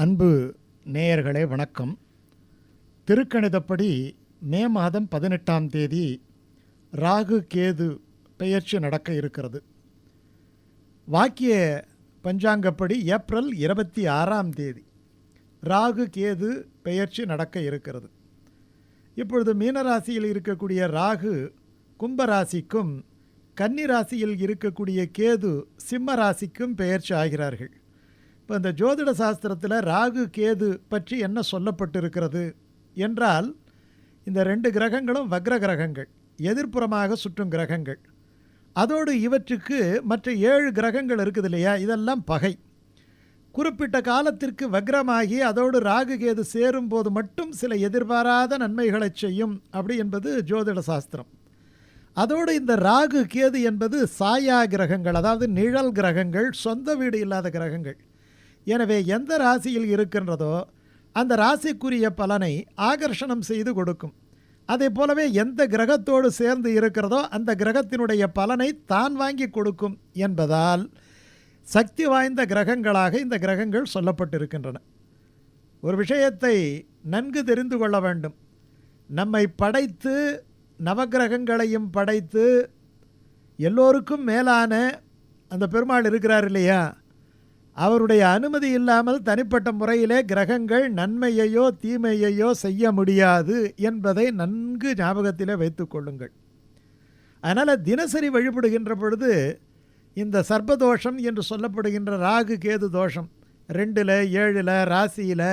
அன்பு நேயர்களே வணக்கம். திருக்கணிதப்படி மே மாதம் பதினெட்டாம் தேதி ராகு கேது பெயர்ச்சி நடக்க இருக்கிறது. வாக்கிய பஞ்சாங்கப்படி ஏப்ரல் இருபத்தி ஆறாம் தேதி ராகு கேது பெயர்ச்சி நடக்க இருக்கிறது. இப்பொழுது மீனராசியில் இருக்கக்கூடிய ராகு கும்பராசிக்கும் கன்னி ராசியில் இருக்கக்கூடிய கேது சிம்ம ராசிக்கும் பெயர்ச்சி ஆகிறார்கள். இப்போ இந்த ஜோதிட சாஸ்திரத்தில் ராகு கேது பற்றி என்ன சொல்லப்பட்டிருக்கிறது என்றால் இந்த ரெண்டு கிரகங்களும் வக்ர கிரகங்கள் எதிர்ப்புறமாக சுற்றும் கிரகங்கள். அதோடு இவற்றுக்கு மற்ற ஏழு கிரகங்கள் இருக்குது இல்லையா? இதெல்லாம் பகை. குறிப்பிட்ட காலத்திற்கு வக்ரமாகி அதோடு ராகு கேது சேரும்போது மட்டும் சில எதிர்பாராத நன்மைகளை செய்யும் அப்படி என்பது ஜோதிட சாஸ்திரம். அதோடு இந்த ராகு கேது என்பது சாயா கிரகங்கள் அதாவது நிழல் கிரகங்கள் சொந்த வீடு இல்லாத கிரகங்கள். எனவே எந்த ராசியில் இருக்கின்றதோ அந்த ராசிக்குரிய பலனை ஆகர்ஷணம் செய்து கொடுக்கும். அதே போலவே எந்த கிரகத்தோடு சேர்ந்து இருக்கிறதோ அந்த கிரகத்தினுடைய பலனை தான் வாங்கி கொடுக்கும் என்பதால் சக்தி வாய்ந்த கிரகங்களாக இந்த கிரகங்கள் சொல்லப்பட்டிருக்கின்றன. ஒரு விஷயத்தை நன்கு தெரிந்து கொள்ள வேண்டும். நம்மை படைத்து நவகிரகங்களையும் படைத்து எல்லோருக்கும் மேலான அந்த பெருமாள் இருக்கிறார் இல்லையா? அவருடைய அனுமதி இல்லாமல் தனிப்பட்ட முறையிலே கிரகங்கள் நன்மையையோ தீமையையோ செய்ய முடியாது என்பதை நன்கு ஞாபகத்திலே வைத்துக் கொள்ளுங்கள். அதனால் தினசரி வழிபடுகின்ற பொழுது இந்த சர்ப்பதோஷம் என்று சொல்லப்படுகின்ற ராகு கேது தோஷம் ரெண்டில் ஏழில் ராசியில்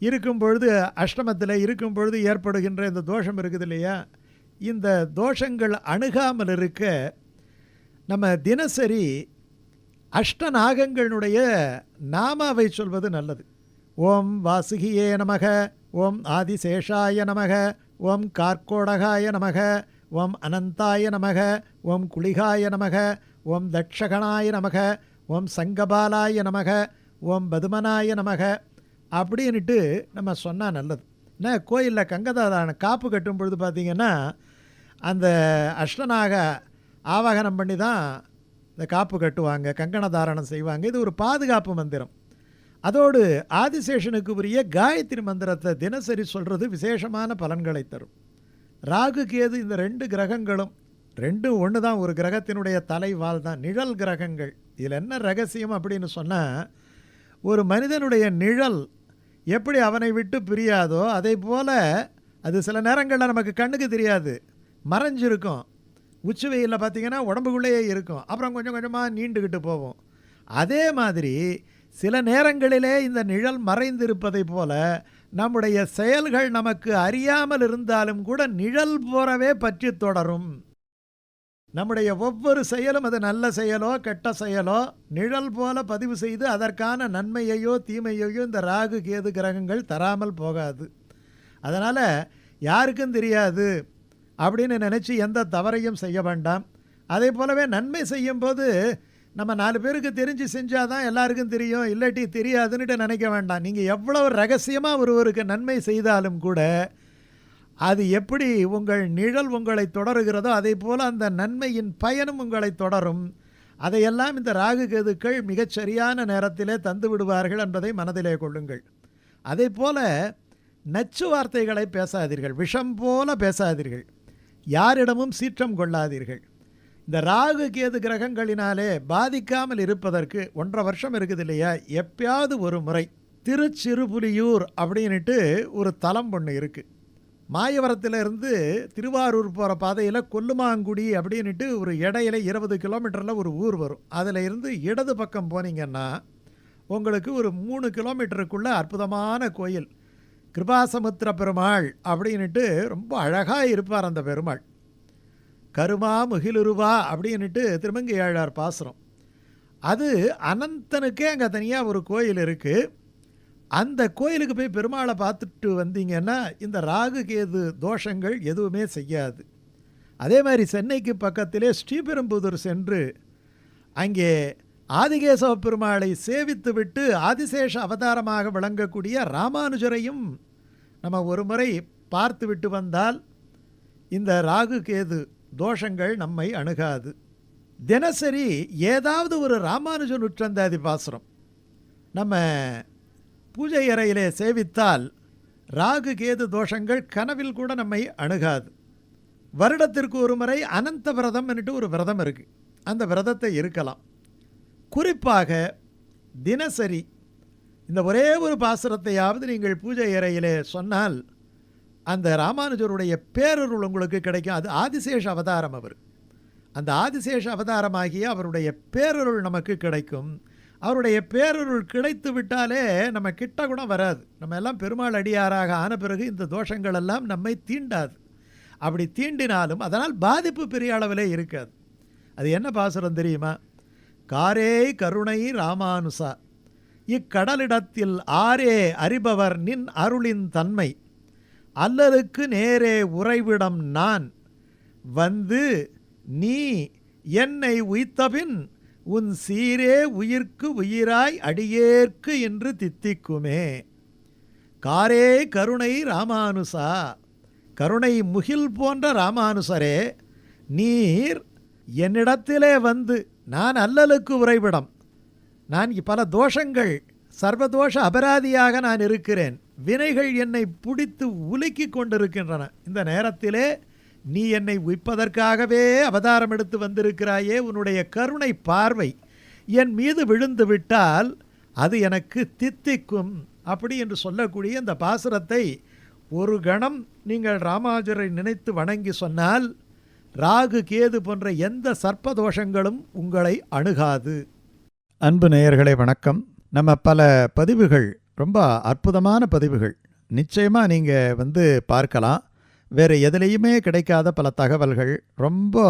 இருக்கும் பொழுது அஷ்டமத்தில் இருக்கும் பொழுது ஏற்படுகின்ற இந்த தோஷம் இருக்குது இல்லையா? இந்த தோஷங்கள் அணுகாமல் இருக்க நம்ம தினசரி அஷ்டநாகங்களுடைய நாமாவை சொல்வது நல்லது. ஓம் வாசுகியே நமக ஓம் ஆதிசேஷாய நமக ஓம் கார்கோடகாய நமக ஓம் அனந்தாய நமக ஓம் குளிகாய நமக ஓம் தட்சகணாய நமக ஓம் சங்கபாலாய நமக ஓம் பதுமனாய நமக அப்படின்ட்டு நம்ம சொன்னால் நல்லது. என்ன கோயிலில் கங்கதாதான காப்பு கட்டும் பொழுது பார்த்திங்கன்னா அந்த அஷ்டநாக ஆவாகனம் பண்ணி தான் இந்த காப்பு கட்டுவாங்க கங்கண தாரணம் செய்வாங்க. இது ஒரு பாதுகாப்பு மந்திரம். அதோடு ஆதிசேஷனுக்கு உரிய காயத்ரி மந்திரத்தை தினசரி சொல்கிறது விசேஷமான பலன்களை தரும். ராகு கேது இந்த ரெண்டு கிரகங்களும் ரெண்டும் ஒன்று தான் ஒரு கிரகத்தினுடைய தலைவால் தான் நிழல் கிரகங்கள். இதில் என்ன ரகசியம் அப்படின்னு சொன்னால் ஒரு மனிதனுடைய நிழல் எப்படி அவனை விட்டு பிரியாதோ அதே போல் அது சில நேரங்களில் நமக்கு கண்ணுக்கு தெரியாது மறைஞ்சிருக்கும். உச்சி வெயிலில் பார்த்திங்கன்னா உடம்புக்குள்ளேயே இருக்கும். அப்புறம் கொஞ்சம் கொஞ்சமாக நீண்டுக்கிட்டு போவோம். அதே மாதிரி சில நேரங்களிலே இந்த நிழல் மறைந்திருப்பதை போல நம்முடைய செயல்கள் நமக்கு அறியாமல் இருந்தாலும் கூட நிழல் போறவே பற்றி தொடரும். நம்முடைய ஒவ்வொரு செயலும் அது நல்ல செயலோ கெட்ட செயலோ நிழல் போல பதிவு செய்து அதற்கான நன்மையையோ தீமையையோ இந்த ராகு கேது கிரகங்கள் தராமல் போகாது. அதனால் யாருக்கும் தெரியாது. அப்படின்னு நினச்சி எந்த தவறையும் செய்ய வேண்டாம். அதே போலவே நன்மை செய்யும்போது நம்ம நாலு பேருக்கு தெரிஞ்சு செஞ்சால் தான் எல்லாருக்கும் தெரியும் இல்லாட்டி தெரியாதுன்னுட்டு நினைக்க வேண்டாம். நீங்கள் எவ்வளோ ரகசியமாக ஒருவருக்கு நன்மை செய்தாலும் கூட அது எப்படி உங்கள் நிழல் உங்களை தொடருகிறதோ அதே போல் அந்த நன்மையின் பயனும் உங்களை தொடரும். அதையெல்லாம் இந்த ராகு கேதுக்கள் மிகச்சரியான நேரத்திலே தந்து விடுவார்கள் என்பதை மனதிலே கொள்ளுங்கள். அதே போல் நச்சு வார்த்தைகளை பேசாதீர்கள் விஷம் போல பேசாதீர்கள். யாரிடமும் சீற்றம் கொள்ளாதீர்கள். இந்த ராகு கேது கிரகங்களினாலே பாதிக்காமல் இருப்பதற்கு ஒன்றரை வருஷம் இருக்குது இல்லையா எப்பயாவது ஒரு முறை. திருச்சிறுபுலியூர் அப்படின்ட்டு ஒரு தலம் ஒன்று இருக்குது மாயவரத்திலிருந்து திருவாரூர் போகிற பாதையில் கொல்லுமாங்குடி அப்படின்ட்டு ஒரு இடையில இருபது கிலோமீட்டரில் ஒரு ஊர் வரும். அதில் இருந்து இடது பக்கம் போனீங்கன்னா உங்களுக்கு ஒரு மூணு கிலோமீட்டருக்குள்ளே அற்புதமான கோயில். கிருபாசமுத்திர பெருமாள் அப்படின்ட்டு ரொம்ப அழகாக இருப்பார் அந்த பெருமாள். கருமா முகிலுருவா அப்படின்ட்டு திருமங்கை ஏழார் பாசுரம். அது அனந்தனுக்கே அங்கே தனியாக ஒரு கோயில் இருக்குது அந்த கோயிலுக்கு போய் பெருமாளை பார்த்துட்டு வந்தீங்கன்னா இந்த ராகு கேது தோஷங்கள் எதுவுமே செய்யாது. அதே மாதிரி சென்னைக்கு பக்கத்திலே ஸ்ரீபெரும்புதூர் சென்று அங்கே ஆதிகேசவ பெருமாளை சேவித்துவிட்டு ஆதிசேஷ அவதாரமாக விளங்கக்கூடிய ராமானுஜரையும் நம்ம ஒரு முறை பார்த்து விட்டு வந்தால் இந்த ராகு கேது தோஷங்கள் நம்மை அணுகாது. தினசரி ஏதாவது ஒரு ராமானுஜ நுற்றந்தாதி பாசுரம் நம்ம பூஜை அறையிலே சேவித்தால் ராகு கேது தோஷங்கள் கனவில் கூட நம்மை அணுகாது. வருடத்திற்கு ஒரு முறை அனந்த விரதம் என்னட்டு ஒரு விரதம் இருக்குது அந்த விரதத்தை இருக்கலாம். குறிப்பாக தினசரி இந்த ஒரே ஒரு பாசுரத்தையாவது நீங்கள் பூஜை அறையிலே சொன்னால் அந்த ராமானுஜருடைய பேரருள் உங்களுக்கு கிடைக்கும். அது ஆதிசேஷ அவதாரம் அவர். அந்த ஆதிசேஷ அவதாரமாகிய அவருடைய பேரருள் நமக்கு கிடைக்கும். அவருடைய பேரருள் கிடைத்து விட்டாலே நம்ம கிட்ட கூட வராது. நம்ம எல்லாம் பெருமாள் அடியாராக ஆன பிறகு இந்த தோஷங்கள் எல்லாம் நம்மை தீண்டாது. அப்படி தீண்டினாலும் அதனால் பாதிப்பு பெரிய அளவிலே இருக்காது. அது என்ன பாசுரம் தெரியுமா? காரே கருணை ராமானுசா. இக்கடலிடத்தில் ஆரே அறிபவர் நின் அருளின் தன்மை. அல்லலுக்கு நேரே உறைவிடம் நான். வந்து நீ என்னை உய்த்தபின் உன் சீரே உயிர்க்கு உயிராய் அடியேற்கு என்று தித்திக்குமே. காரே கருணை ராமானுசா. கருணை முகில் போன்ற ராமானுசரே நீர் என்னிடத்திலே வந்து நான் அல்லலுக்கு உறைவிடம். நான் பல தோஷங்கள் சர்வதோஷ அபராதியாக நான் இருக்கிறேன். வினைகள் என்னை பிடித்து உலுக்கி கொண்டிருக்கின்றன. இந்த நேரத்திலே நீ என்னை உய்ப்பதற்காகவே அவதாரம் எடுத்து வந்திருக்கிறாயே உன்னுடைய கருணை பார்வை. என் மீது விழுந்து விட்டால் அது எனக்கு தித்திக்கும். அப்படி என்று சொல்லக்கூடிய இந்த பாசுரத்தை ஒரு கணம் நீங்கள் ராமானுஜரை நினைத்து வணங்கி சொன்னால் ராகு கேது போன்ற எந்த சர்ப்பதோஷங்களும் உங்களை அணுகாது. அன்பு நேயர்களே வணக்கம். நம்ம பல பதிவுகள் ரொம்ப அற்புதமான பதிவுகள். நிச்சயமாக நீங்கள் வந்து பார்க்கலாம். வேறு எதுலேயுமே கிடைக்காத பல தகவல்கள் ரொம்ப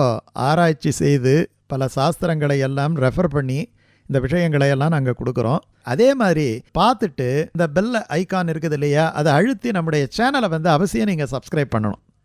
ஆராய்ச்சி செய்து பல சாஸ்திரங்களை எல்லாம் ரெஃபர் பண்ணி இந்த விஷயங்களை எல்லாம் நாங்கள் கொடுக்குறோம். அதே மாதிரி பார்த்துட்டு இந்த பெல்ல ஐக்கான் இருக்குது இல்லையா அதை அழுத்தி நம்முடைய சேனலை வந்து அவசியம் நீங்கள் சப்ஸ்கிரைப் பண்ணணும்.